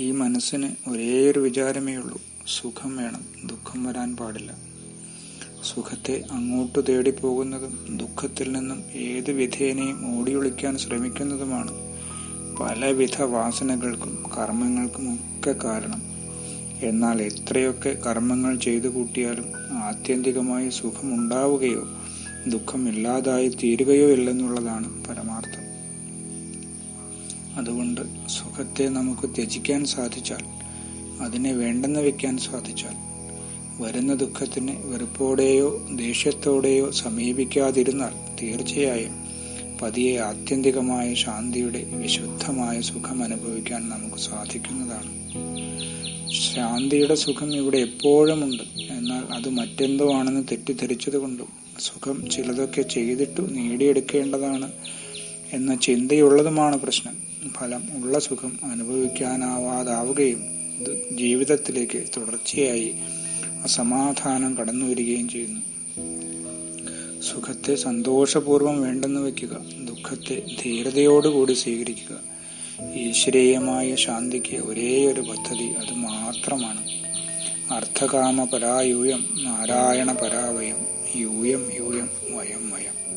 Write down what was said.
ഈ മനസ്സിന് ഒരേയൊരു വിചാരമേ ഉള്ളൂ. സുഖം വേണം. ദുഃഖം വരാൻ പാടില്ല. സുഖത്തെ അങ്ങോട്ട് തേടിപ്പോകുന്നതും ദുഃഖത്തിൽ നിന്നും ഏത് വിധേനയും ഓടിയൊളിക്കാൻ ശ്രമിക്കുന്നതുമാണ് പലവിധ വാസനകൾക്കും കർമ്മങ്ങൾക്കും ഒക്കെ കാരണം. എന്നാൽ എത്രയൊക്കെ കർമ്മങ്ങൾ ചെയ്തു കൂട്ടിയാലും ആത്യന്തികമായി സുഖമുണ്ടാവുകയോ ദുഃഖമില്ലാതായി തീരുകയോ ഇല്ലെന്നുള്ളതാണ് പരമാർത്ഥം. അതുകൊണ്ട് സുഖത്തെ നമുക്ക് ത്യജിക്കാൻ സാധിച്ചാൽ അതിനെ വേണ്ടെന്ന് വെക്കാൻ സാധിച്ചാൽ വരുന്ന ദുഃഖത്തിന് വെറുപ്പോടെയോ ദേഷ്യത്തോടെയോ സമീപിക്കാതിരുന്നാൽ തീർച്ചയായും പതിയെ ആത്യന്തികമായ ശാന്തിയുടെ വിശുദ്ധമായ സുഖം അനുഭവിക്കാൻ നമുക്ക് സാധിക്കുന്നതാണ്. ശാന്തിയുടെ സുഖം ഇവിടെ എപ്പോഴുമുണ്ട് എന്നാൽ അത് മറ്റെന്തോ ആണെന്ന് തെറ്റിദ്ധരിച്ചതുകൊണ്ടും സുഖം ചിലതൊക്കെ ചെയ്തിട്ടു നേടിയെടുക്കേണ്ടതാണ് എന്ന ചിന്തയുള്ളതുമാണ് പ്രശ്നം. ഫലം ഉള്ള സുഖം അനുഭവിക്കാനാവാതാവുകയും ജീവിതത്തിലേക്ക് തുടർച്ചയായി അസമാധാനം കടന്നു വരികയും ചെയ്യുന്നു. സുഖത്തെ സന്തോഷപൂർവം വേണ്ടെന്ന് വയ്ക്കുക ദുഃഖത്തെ ധീരതയോടുകൂടി സ്വീകരിക്കുക. ഈശ്വരീയമായ ശാന്തിക്ക് ഒരേയൊരു പദ്ധതി അത് മാത്രമാണ്. അർത്ഥകാമ പരായൂയം നാരായണ പരാവയം യൂയം യൂയം വയം വയം.